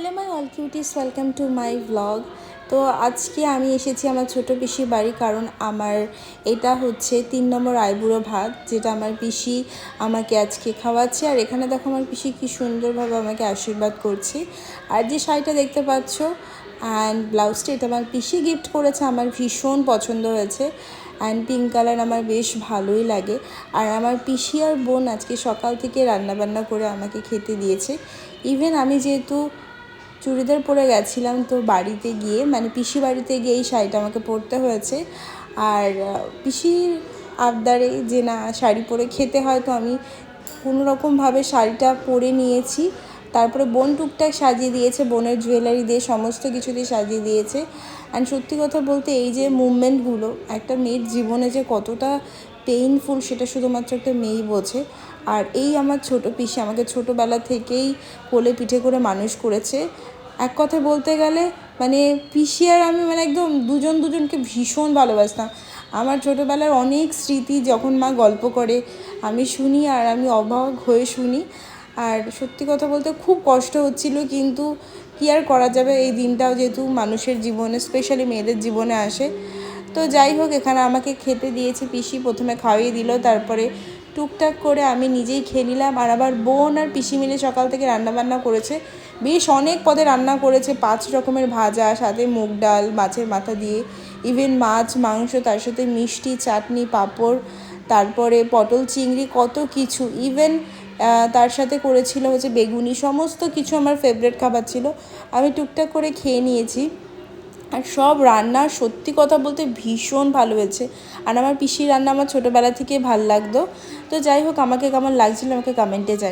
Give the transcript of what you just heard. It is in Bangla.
Hello my all cuties welcome to my vlog তো আজকে আমি এসেছি আমার ছোট পিসির বাড়ি, কারণ আমার এটা হচ্ছে তিন নম্বর আইবুড়ো ভাত, যেটা আমার পিসি আমাকে আজকে খাওয়াচ্ছে। আর এখানে দেখো আমার পিসি কি সুন্দরভাবে আমাকে আশীর্বাদ করছে। আর যে শাড়িটা দেখতে পাচ্ছ অ্যান্ড ব্লাউজটা এটা আমার পিসি গিফট করেছে, আমার ভীষণ পছন্দ হয়েছে। অ্যান্ড পিঙ্ক কালার আমার বেশ ভালোই লাগে। আর আমার পিসি আর বোন আজকে সকাল থেকে রান্নাবান্না করে আমাকে খেতে দিয়েছে। ইভেন আমি যেহেতু চুড়িদার পরে গেছিলাম তো বাড়িতে গিয়ে মানে পিসি বাড়িতে গিয়ে এই শাড়িটা আমাকে পরতে হয়েছে। আর পিসির আবদারে যে না শাড়ি পরে খেতে হয়, তো আমি কোনো রকমভাবে শাড়িটা পরে নিয়েছি। তারপরে বোন টুকটাক সাজিয়ে দিয়েছে, বোনের জুয়েলারি দিয়ে, সমস্ত কিছু দিয়ে সাজিয়ে দিয়েছে। অ্যান্ড সত্যি কথা বলতে এই যে মুভমেন্টগুলো একটা মেয়ের জীবনে যে কতটা পেইনফুল সেটা শুধুমাত্র একটা মেয়েই বোঝে। আর এই আমার ছোট পিসি আমাকে ছোটোবেলা থেকেই কোলে পিঠে করে মানুষ করেছে। এক কথায় বলতে গেলে মানে পিসি আর আমি মানে একদম দুজন দুজনকে ভীষণ ভালোবাসতাম। আমার ছোটোবেলার অনেক স্মৃতি যখন মা গল্প করে, আমি শুনি আর আমি অবাক হয়ে শুনি। আর সত্যি কথা বলতে খুব কষ্ট হচ্ছিল, কিন্তু কী আর করা যাবে? এই দিনটাও যেহেতু মানুষের জীবনে স্পেশালি মেয়েদের জীবনে আসে। তো যাই হোক, এখানে আমাকে খেতে দিয়েছে, পিসি প্রথমে খাইয়ে দিল, তারপরে টুকটাক করে আমি নিজেই খেয়ে নিলাম। আর আবার বোন আর পিসি মিলে সকাল থেকে রান্নাবান্না করেছে। বেশ অনেক পদে রান্না করেছে, পাঁচ রকমের ভাজা, সাথে মুগ ডাল, মাছের মাথা দিয়ে। ইভেন মাছ, মাংস, তার সাথে মিষ্টি, চাটনি, পাঁপড়, তারপরে পটল, চিংড়ি, কত কিছু। ইভেন তার সাথে করেছিল হচ্ছে বেগুনি, সমস্ত কিছু আমার ফেভারেট খাবার ছিল। আমি টুকটাক করে খেয়ে নিয়েছি। আর সব রান্না সত্যি কথা বলতে ভীষণ ভালো হয়েছে। আর আমার পিসির রান্না আমার ছোটোবেলা থেকে ভালো লাগতো। তো যাই হোক, আমাকে কেমন লাগছিল আমাকে কমেন্টে জানি